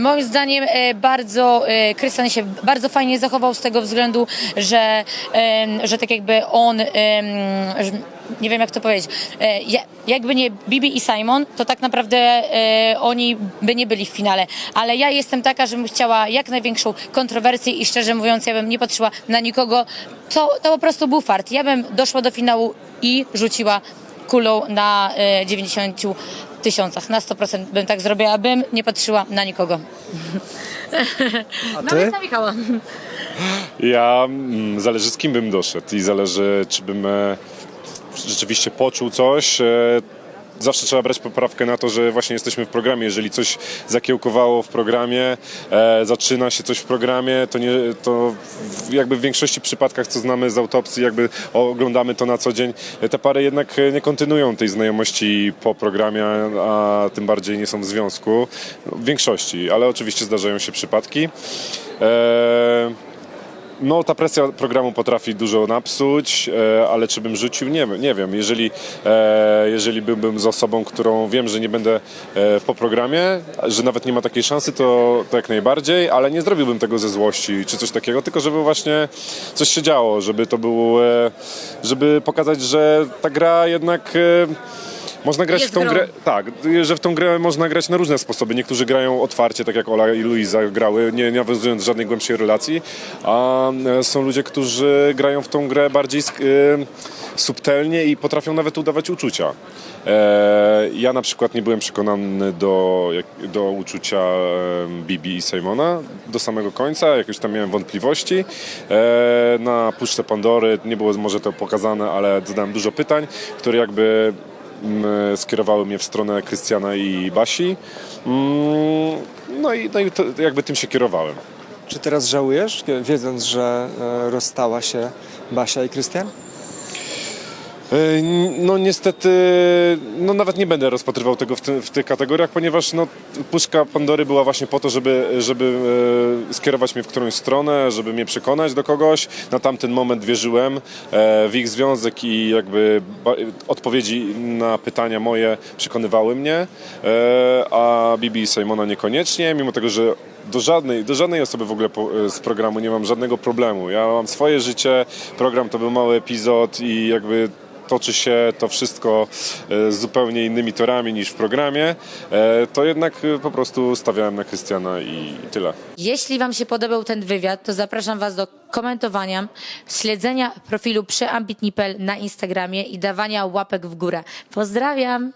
Moim zdaniem e, bardzo e, Krystian się bardzo fajnie zachował z tego względu, że, em, że tak jakby on, nie wiem jak to powiedzieć, e, ja- jakby nie Bibi i Simon, to tak naprawdę e, oni by nie byli w finale. Ale ja jestem taka, że bym chciała jak największą kontrowersję i szczerze mówiąc, ja bym nie patrzyła na nikogo. To, to po prostu był fart. Ja bym doszła do finału i rzuciła kulą na e, 90 tysiącach. Na 100% bym tak zrobiła, bym nie patrzyła na nikogo. A Nawet ty? na Michała. Ja mm, zależy z kim bym doszedł i zależy czy bym e, rzeczywiście poczuł coś. E, Zawsze trzeba brać poprawkę na to, że właśnie jesteśmy w programie. Jeżeli coś zakiełkowało w programie, e, zaczyna się coś w programie, to, nie, to jakby w większości przypadkach, co znamy z autopsji, jakby oglądamy to na co dzień, te pary jednak nie kontynuują tej znajomości po programie, a tym bardziej nie są w związku. W większości, ale oczywiście zdarzają się przypadki. E, no, ta presja programu potrafi dużo napsuć, e, ale czy bym rzucił? Nie, nie wiem. Jeżeli, e, jeżeli byłbym z osobą, którą wiem, że nie będę e, po programie, że nawet nie ma takiej szansy, to, to jak najbardziej, ale nie zrobiłbym tego ze złości czy coś takiego, tylko żeby właśnie coś się działo, żeby to było, żeby pokazać, że ta gra jednak. Można grać w tą grą. grę, tak, że w tą grę można grać na różne sposoby. Niektórzy grają otwarcie, tak jak Ola i Luiza grały, nie nawiązując żadnej głębszej relacji, a e, są ludzie, którzy grają w tą grę bardziej e, subtelnie i potrafią nawet udawać uczucia. E, ja na przykład nie byłem przekonany do, do uczucia Bibi i Simona do samego końca, jakoś tam miałem wątpliwości. Na Puszce Pandory nie było może to pokazane, ale zadałem dużo pytań, które jakby skierowały mnie w stronę Krystiana i Basi. Mm, No i, no i to, jakby tym się kierowałem. Czy teraz żałujesz, wiedząc, że e, rozstała się Basia i Krystian? No niestety, no nawet nie będę rozpatrywał tego w, ty, w tych kategoriach, ponieważ no, puszka Pandory była właśnie po to, żeby, żeby e, skierować mnie w którąś stronę, żeby mnie przekonać do kogoś. Na tamten moment wierzyłem e, w ich związek i jakby ba, odpowiedzi na pytania moje przekonywały mnie, e, a Bibi i Simona niekoniecznie, mimo tego, że do żadnej, do żadnej osoby w ogóle po, e, z programu nie mam żadnego problemu. Ja mam swoje życie, program to był mały epizod i jakby toczy się to wszystko e, z zupełnie innymi torami niż w programie, e, to jednak e, po prostu stawiałem na Krystiana i tyle. Jeśli Wam się podobał ten wywiad, to zapraszam Was do komentowania, śledzenia profilu przeambitni.pl na Instagramie i dawania łapek w górę. Pozdrawiam!